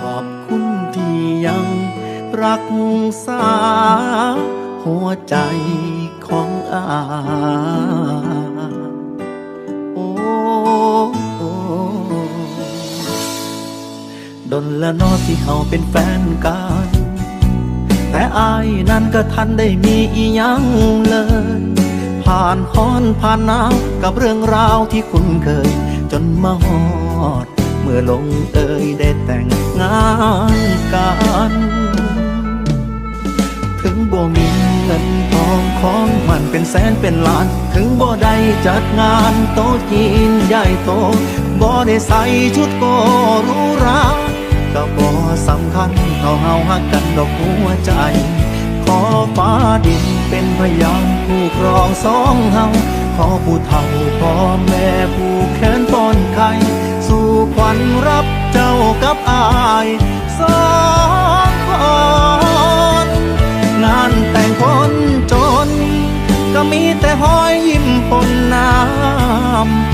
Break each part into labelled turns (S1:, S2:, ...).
S1: ขอบคุณที่ยังรักษา หัวใจของอาโอ้โดนละนอที่เขาเป็นแฟนกันแต่อายนั้นก็ทันได้มีอีหยังเลย ผ่านฮ้อนผ่านหนาวกับเรื่องราวที่คุ้นเคย จนมาฮอด เมื่อลงเอยได้แต่งงานกัน ถึงบ่มีเงินทองของมันเป็นแสนเป็นล้าน ถึงบ่ได้จัดงานโต๊ะจีนใหญ่โตบ่ได้ใส่ชุดโกรูหราก็บ่สำคัญเท่าเฮาฮักกันดอกหัวใจ ขอฟ้าดินเป็นพยานผู้ครองสองเฮาขอผู้เฒ่าพ่อแม่ อยสองคนงานแต่งคนจน ก็มีแต่หอยยิ้มปนน้ำ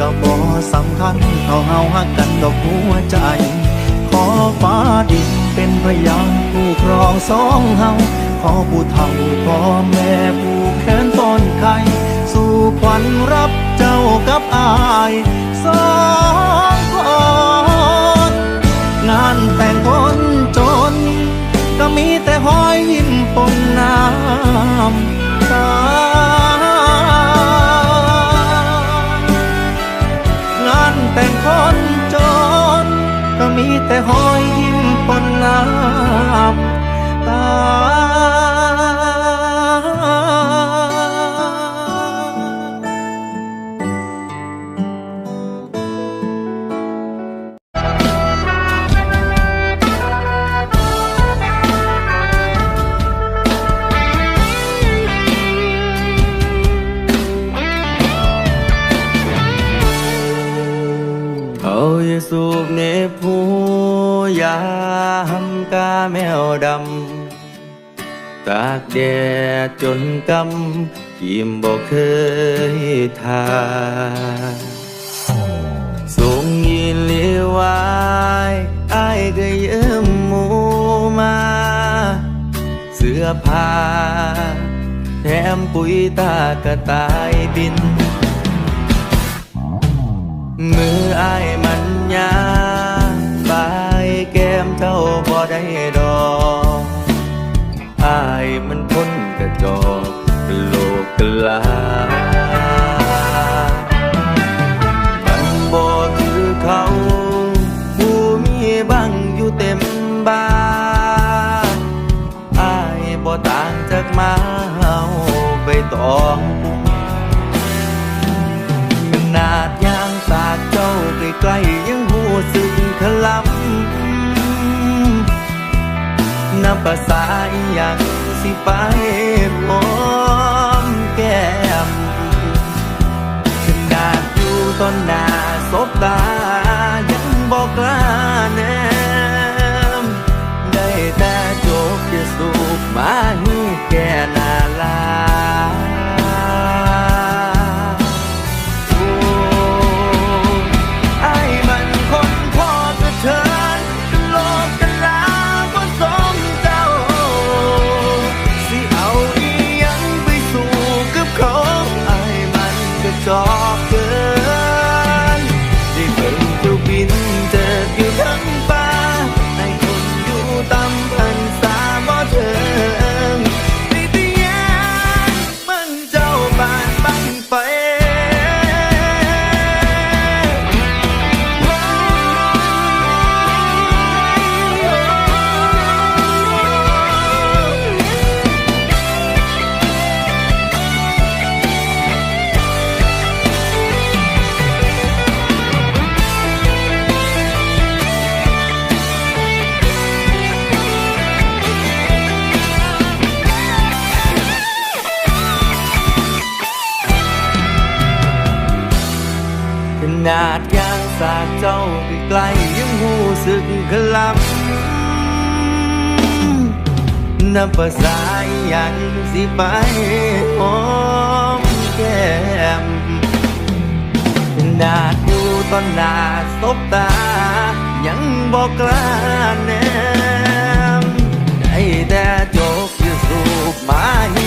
S1: ก็บ่สำคัญเท่าเฮาฮักกันดอกหัวใจ ขอฟ้าดินเป็นพยานผู้ครองสองเฮาขอผู้เฒ่าพ่อแม่ผู้แขนต้นไข่สู่ขวัญรับเจ้ากับอายสองคนงานแต่งคนจน ก็มีแต่หอยยิ้มปนน้ำตา តែហយហ៊ានប៉ុណ្ណា แม
S2: วดำ ตากแดดจนกำกิมบอกเคยทาส่งยินเลี้ยวายอายก็เยิ้มหมูมา เสื้อผ้าแถมปุ๋ยตากระต่ายบิน มืออายมันยา บ่ได้ดอก ภาษาอหย่างสิไปพร้อมแก้มขนาดอยู่ต้นหน้าศบตายังบอกกล้า สากเจ้าใกลยังหูสึกขลับนับภาษาอหยังสิไปหอมแก้มนาดอยู่ต้นหน้าสบตา ยังบอกกล้าแนมได้แต่จกอยู่สูบมาให้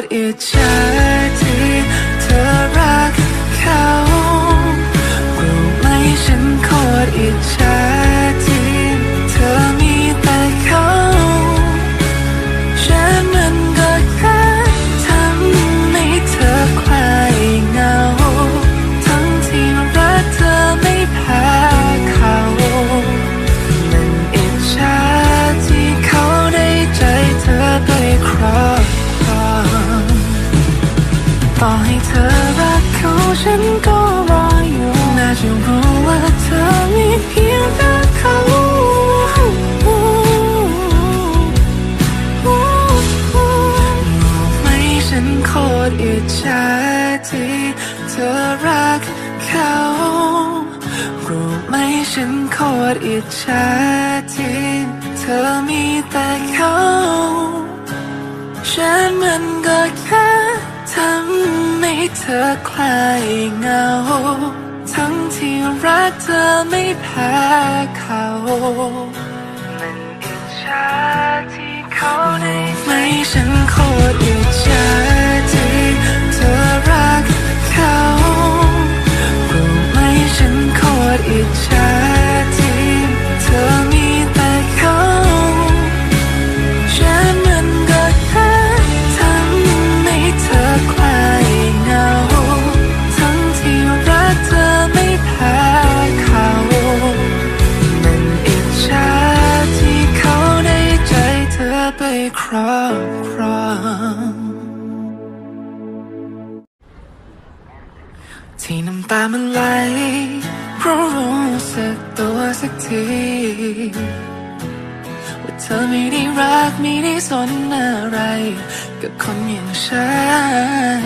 S3: ดอิจฉาที่เธอรักเขารู้ไหมฉันโคตรอิจฉา ฉันก็รออยู่น่าจะรู้ว่าเธอมีเพียงแต่เขาไม่ฉันโคตรอิจฉาที่เธอรักเขารู้ไหมฉันโคตรอิจฉาที่เธอมีแต่เขาฉันมันก็แค่ ให้เธอคลายเหงา ทั้งที่รักเธอไม่แพ้เขา มันอิจฉาที่เขาได้ไม่ฉันโคตรอิจฉาที่เธอรักเขารู้ไหมฉันโคตรอิจ ทีว่าเธอไม่ได้รักไม่ได้สนอะไร กับคนอย่างฉัน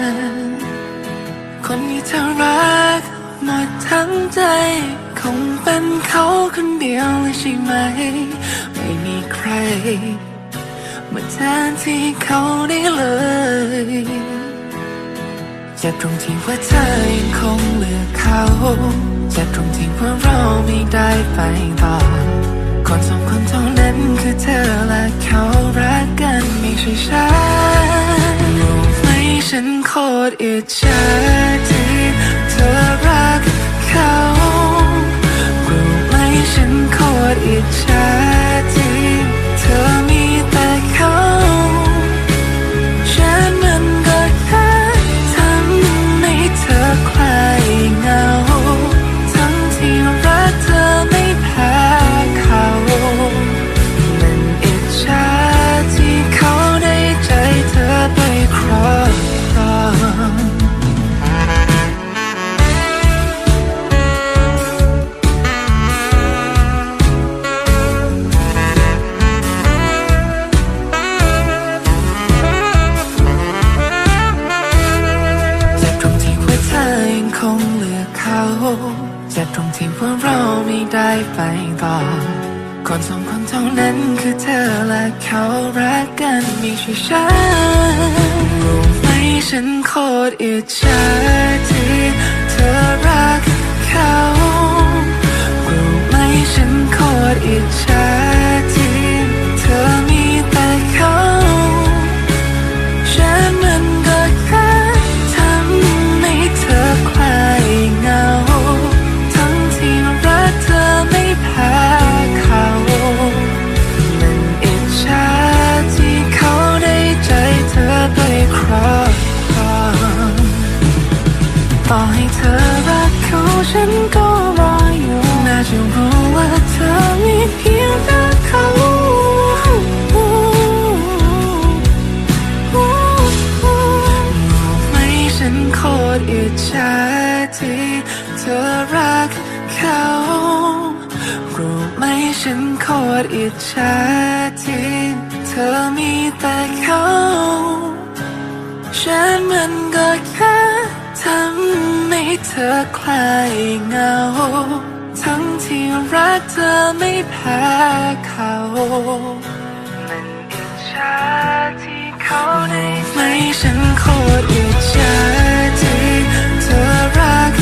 S3: คนที่เธอรักหมดทั้งใจ คงเป็นเขาคนเดียวเลยใช่ไหม ไม่มีใคร มาแทนที่เขาได้เลยจ็บตรงที่ว่าเธอยังคงเลือกเขา จ็บตรงที่ว่าเราไม่ได้ไปต่อคนสองคนเท่านั้นคือเธอและเขารักกันไม่ใช่ฉันรู้ไหมฉันโคตรอิจฉาที่เธอรักเขารู้ไหมฉันโคตรอิจฉา ต่อคนสองคนเท่านั้นคือเธอและเขารักกันไม่ใช่ฉันรู้ไหมฉันโคตรอิจฉาที่เธอรักเขารู้ไหมฉันโคตรอิจฉาที่เธอ ฉันก็รออยู่ น่าจะรู้ว่าเธอมีเพียงแต่เขาไม่ฉันโคตรอิจฉาที่เธอรักเขารู้ไหมฉันโคตรอิจฉาที่เธอมีแต่เขาฉันมันก็แค่ทำ เธอคลายเหงา ทั้งที่รักเธอไม่แพ้เขา มันอิจฉาที่เขาได้ไม่ฉันโคตรอิจฉาที่เธอรัก